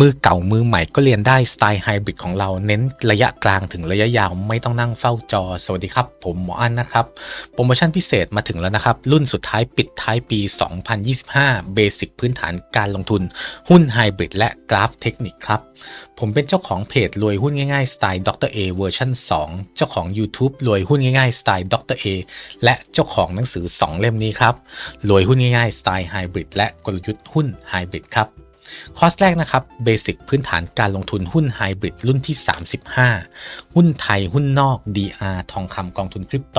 มือเก่ามือใหม่ก็เรียนได้สไตล์ไฮบริดของเราเน้นระยะกลางถึงระยะยาวไม่ต้องนั่งเฝ้าจอ สวัสดีครับ ผมหมออันนะครับ โปรโมชั่นพิเศษมาถึงแล้วนะครับ รุ่นสุดท้ายปิดท้ายปี 2025 เบสิกพื้นฐานการลงทุน หุ้นไฮบริดและกราฟเทคนิคครับ ผมเป็นเจ้าของเพจรวยหุ้นง่ายๆสไตล์ดรเอเวอร์ชัน2 เจ้าของ YouTube รวยหุ้นง่ายๆสไตล์ดรเอและเจ้าของหนังสือ 2 เล่มนี้ครับรวยหุ้นง่ายๆสไตล์ไฮบริดและกลยุทธ์หุ้นไฮบริดครับ คอร์สแรกนะครับเบสิกพื้นฐานการลงทุนหุ้นไฮบริดรุ่นที่ 35 หุ้นไทยหุ้นนอก DR ทองคำกองทุนคริปโต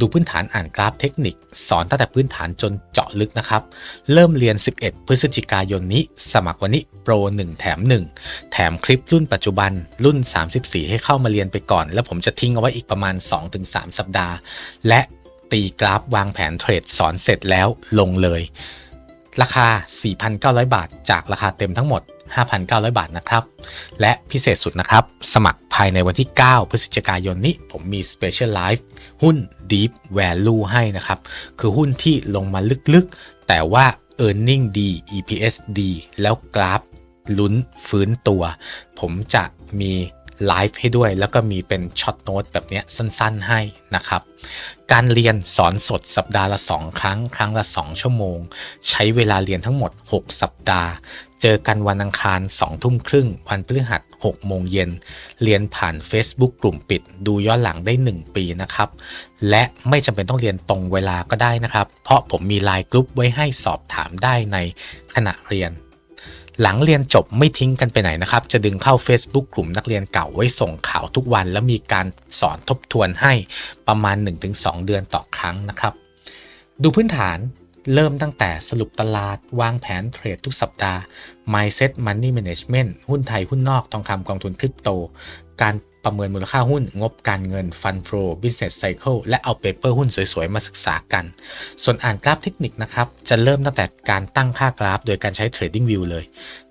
ดูพื้นฐานอ่านกราฟเทคนิค สอนตั้งแต่พื้นฐานจนเจาะลึกนะครับ เริ่มเรียน 11 พฤศจิกายนนี้ สมัครวันนี้โปร 1 แถม 1 แถมคลิปรุ่นปัจจุบันรุ่น 34 ให้เข้ามาเรียนไปก่อน แล้วผมจะทิ้งเอาไว้อีกประมาณ 2-3 สัปดาห์ และตีกราฟวางแผนเทรดสอนเสร็จแล้วลงเลย ราคา 4,900 บาท จากราคาเต็มทั้งหมด 5,900 บาทนะครับ และพิเศษสุดนะครับ สมัครภายในวันที่ 9 พฤศจิกายนนี้ ผมมี Special Live หุ้น Deep Value ให้นะครับ คือหุ้นที่ลงมาลึกๆ แต่ว่า e a r n i n g ดี EPS ดี แล้วกราฟลุ้นฟื้นตัว ผมจะมี ไลฟ์ให้ด้วย แล้วก็มีเป็นช็อตโน้ตแบบนี้สั้นๆให้นะครับ การเรียนสอนสดสัปดาห์ละ 2 ครั้ง ครั้งละ 2 ชั่วโมง ใช้เวลาเรียนทั้งหมด 6 สัปดาห์ เจอกันวันอังคาร 2 ทุ่มครึ่ง วันพฤหัส6โมงเย็น เรียนผ่าน Facebook กลุ่มปิด ดูย้อนหลังได้ 1 ปีนะครับ และไม่จำเป็นต้องเรียนตรงเวลาก็ได้นะครับ เพราะผมมีไลน์กลุ่มไว้ให้สอบถามได้ในขณะเรียน หลังเรียนจบไม่ทิ้งกันไปไหนนะครับ จะดึงเข้า Facebook กลุ่มนักเรียนเก่าไว้ส่งข่าวทุกวัน แล้วมีการสอนทบทวนให้ประมาณ 1-2 เดือนต่อครั้งนะครับ ดูพื้นฐานเริ่มตั้งแต่สรุปตลาด วางแผนเทรดทุกสัปดาห์ Mindset Money Management หุ้นไทย หุ้นนอก ทองคำกองทุนคริปโต การ ประเมินมูลค่าหุ้น งบการเงิน Fund Flow Business Cycle และเอาเปเปอร์หุ้นสวยๆ มาศึกษากัน ส่วนอ่านกราฟเทคนิคนะครับ จะเริ่มตั้งแต่การตั้งค่ากราฟ โดยการใช้ Trading View เลย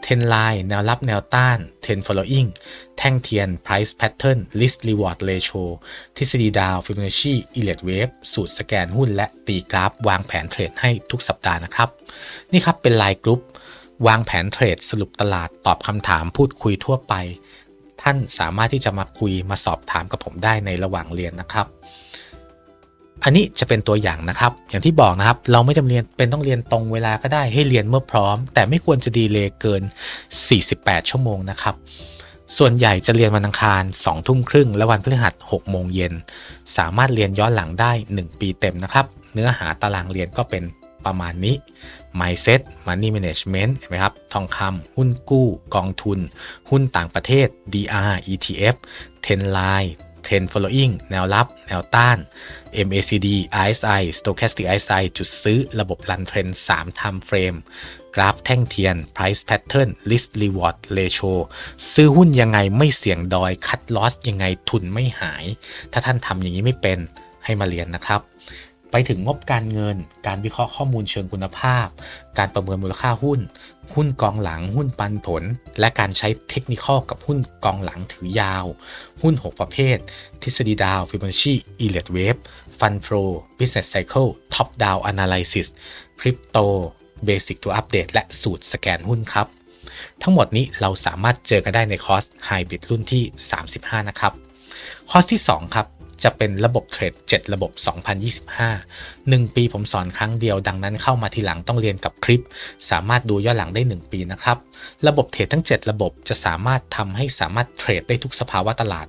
Trend Line แนวรับแนวต้าน Trend Following แท่งเทียน Price Pattern Risk Reward Ratio ทฤษฎีดาว Fibonacci Elliott Wave สูตรสแกนหุ้น และตีกราฟ วางแผนเทรดให้ทุกสัปดาห์นะครับ นี่ครับเป็นไลน์กรุ๊ปวางแผนเทรดสรุปตลาดตอบคำถามพูดคุยทั่วไป ท่านสามารถที่จะมาคุยมาสอบถามกับผมได้ในระหว่างเรียนนะครับ อันนี้จะเป็นตัวอย่างนะครับ อย่างที่บอกนะครับ เราไม่จำเป็นเป็นต้องเรียนตรงเวลาก็ได้ให้เรียนเมื่อพร้อม แต่ไม่ควรจะดีเลยเกิน 48 ชั่วโมงนะครับส่วนใหญ่จะเรียนวันอังคาร2ทุ่มครึ่งและวันพฤหัส6โมงเย็น สามารถเรียนย้อนหลังได้ 1 ปีเต็มนะครับ เนื้อหาตารางเรียนก็เป็นประมาณนี้ Mindset Money Management เห็นไหมครับ ทองคำหุ้นกู้ กองทุน หุ้นต่างประเทศ DR ETF Trend Line Trend Following แนวรับ แนวต้าน MACD RSI Stochastic RSI จุดซื้อระบบรันเทรน3 Time Frame กราฟแท่งเทียน Price Pattern Risk Reward Ratio ซื้อหุ้นยังไงไม่เสี่ยงดอย คัดลอสยังไงทุนไม่หาย ถ้าท่านทำอย่างนี้ไม่เป็นให้มาเรียนนะครับ ไปถึงงบการเงิน การวิเคราะห์ข้อมูลเชิงคุณภาพ การประเมินมูลค่าหุ้น หุ้นกองหลัง หุ้นปันผล และการใช้เทคนิคกับหุ้นกองหลังถือยาว หุ้น 6 ประเภท ทฤษฎีดาว Fibonacci Elliott Wave Fund Flow Business Cycle Top Down Analysis Crypto Basic to Update และสูตรสแกนหุ้นครับ ทั้งหมดนี้เราสามารถเจอกันได้ในคอร์ส Hybrid รุ่นที่ 35 นะครับ คอร์สที่ 2 ครับ จะเป็นระบบเทรด7ระบบ 2025 1 ปีผมสอนครั้งเดียวดังนั้นเข้ามาทีหลังต้องเรียนกับคลิป สามารถดูย้อนหลังได้ 1 ปีนะครับ ระบบเทรดทั้ง 7 ระบบจะสามารถทำให้สามารถเทรดได้ทุกสภาวะตลาด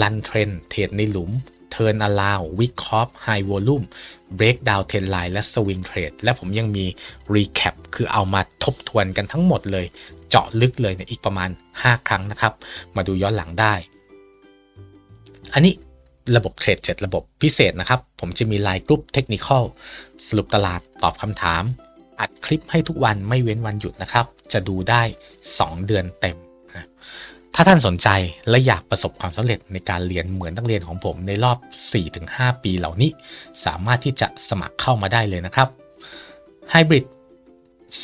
ลันเทรนเทรดในหลุมเทิร์นอลาววิคอฟไฮวอลลุ่มเบรกดาวเทนไลน์และสวิงเทรดและผมยังมีรีแคปคือเอามาทบทวนกันทั้งหมดเลย เจาะลึกเลยเนี่ยอีกประมาณ 5 ครั้งนะครับ มาดูย้อนหลังได้ อันนี้ ระบบเทรด7ระบบพิเศษนะครับ ผมจะมีไลน์กรุ๊ปเทคนิคสรุปตลาดตอบคำถาม อัดคลิปให้ทุกวันไม่เว้นวันหยุดนะครับ จะดูได้ 2 เดือนเต็มนะถ้าท่านสนใจและอยากประสบความสำเร็จในการเรียนเหมือนนักเรียนของผมในรอบ 4-5 ปีเหล่านี้ สามารถที่จะสมัครเข้ามาได้เลยนะครับไฮบริด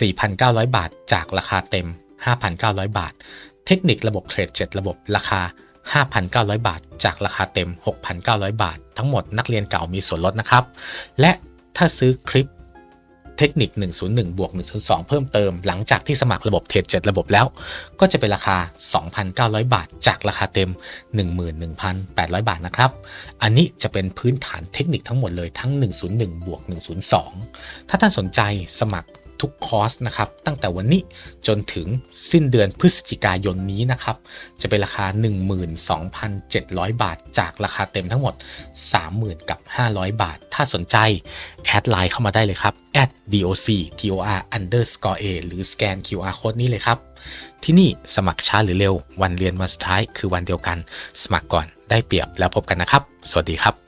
4,900 บาท จากราคาเต็ม 5,900 บาท เทคนิคระบบเทรด7ระบบราคา 5,900 บาท จากราคาเต็ม 6,900 บาท ทั้งหมดนักเรียนเก่ามีส่วนลดนะครับ และถ้าซื้อคลิปเทคนิค 101 บวก 102 เพิ่มเติม หลังจากที่สมัครระบบเทรด7ระบบแล้ว ก็จะเป็นราคา 2,900 บาท จากราคาเต็ม 11,800 บาทนะครับ อันนี้จะเป็นพื้นฐานเทคนิคทั้งหมดเลยทั้ง 101 บวก 102 ถ้าท่านสนใจสมัคร ทุกคอร์สนะครับ ตั้งแต่วันนี้จนถึงสิ้นเดือนพฤศจิกายนนี้นะครับ จะเป็นราคา 12,700 บาท จากราคาเต็มทั้งหมด 30,000กับ500 บาท ถ้าสนใจ แอดไลน์เข้ามาได้เลยครับ doc tor underscore a หรือสแกน QR code นี้เลยครับ ที่นี่สมัครช้าหรือเร็ว วันเรียนวันสุดท้ายคือวันเดียวกัน สมัครก่อนได้เปรียบแล้วพบกันนะครับ สวัสดีครับ